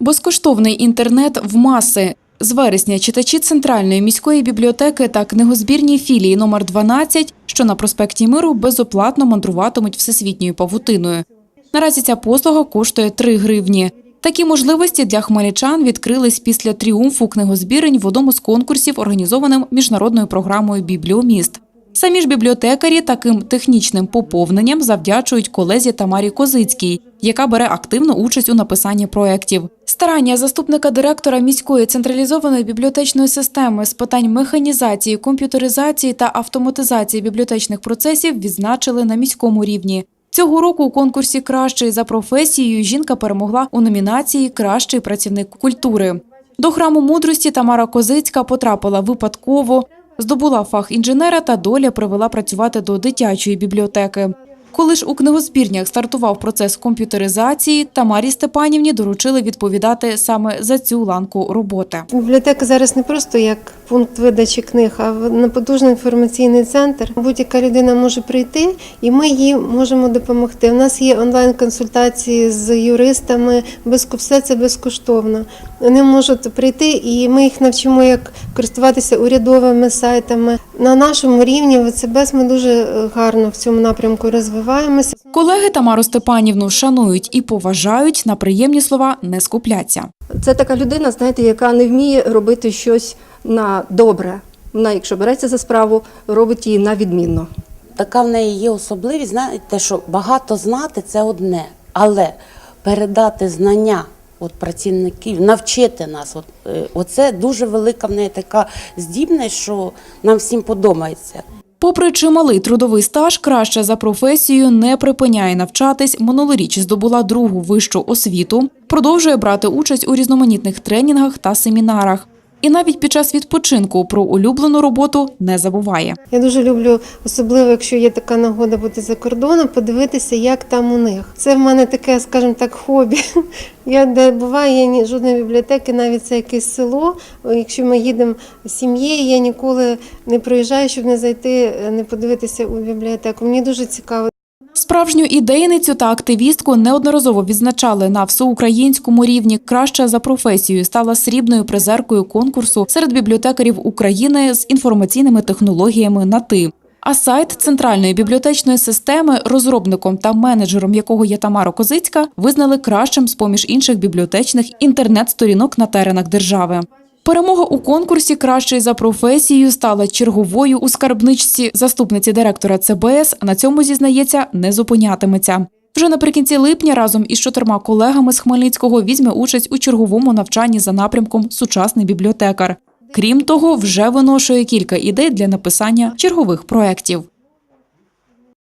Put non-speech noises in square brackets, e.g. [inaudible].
Безкоштовний інтернет в маси. З вересня читачі Центральної міської бібліотеки та книгозбірні філії номер 12, що на проспекті Миру, безоплатно мандруватимуть всесвітньою павутиною. Наразі ця послуга коштує 3 гривні. Такі можливості для хмельничан відкрились після тріумфу книгозбірень в одному з конкурсів, організованим міжнародною програмою Бібліоміст. Самі ж бібліотекарі таким технічним поповненням завдячують колезі Тамарі Козицькій, яка бере активну участь у написанні проєктів. Старання заступника директора міської централізованої бібліотечної системи з питань механізації, комп'ютеризації та автоматизації бібліотечних процесів відзначили на міському рівні. Цього року у конкурсі Кращий за професією жінка перемогла у номінації Кращий працівник культури. До храму мудрості Тамара Козицька потрапила випадково, здобула фах інженера та доля привела працювати до дитячої бібліотеки. Коли ж у книгозбірнях стартував процес комп'ютеризації, Тамарі Степанівні доручили відповідати саме за цю ланку роботи. Бібліотека зараз не просто як пункт видачі книг, а на потужний інформаційний центр. Будь-яка людина може прийти, і ми їй можемо допомогти. У нас є онлайн-консультації з юристами, все це безкоштовно. Вони можуть прийти, і ми їх навчимо, як користуватися урядовими сайтами. На нашому рівні ВЦБС ми дуже е, гарно в цьому напрямку розвиваємося. Колеги Тамару Степанівну шанують і поважають, на приємні слова не скупляться. Це така людина, знаєте, яка не вміє робити щось на добре. Вона, якщо береться за справу, робить її на відмінно. Така в неї є особливість, знаєте, що багато знати це одне, але передати знання от працівників, навчити нас. От, е, оце дуже велика в неї така здібність, що нам всім подобається. Попри чималий трудовий стаж, краще за професію не припиняє навчатись. Минулоріч здобула другу вищу освіту, продовжує брати участь у різноманітних тренінгах та семінарах. І навіть під час відпочинку про улюблену роботу не забуває. Я дуже люблю, особливо якщо є така нагода бути за кордоном, подивитися, як там у них. Це в мене таке, скажімо так, хобі. [laughs] Я де буваю, ні жодної бібліотеки, навіть це якесь село. Якщо ми їдемо з сім'єю, я ніколи не проїжджаю, щоб не зайти, не подивитися у бібліотеку. Мені дуже цікаво. Справжню ідейницю та активістку неодноразово відзначали на всеукраїнському рівні. Краща за професією стала срібною призеркою конкурсу серед бібліотекарів України з інформаційними технологіями на ти. А сайт центральної бібліотечної системи, розробником та менеджером якого є Тамара Козицька, визнали кращим з поміж інших бібліотечних інтернет-сторінок на теренах держави. Перемога у конкурсі кращий за професією стала черговою у скарбничці заступниці директора ЦБС. На цьому зізнається, не зупинятиметься. Вже наприкінці липня разом із чотирма колегами з Хмельницького візьме участь у черговому навчанні за напрямком Сучасний бібліотекар. Крім того, вже виношує кілька ідей для написання чергових проєктів.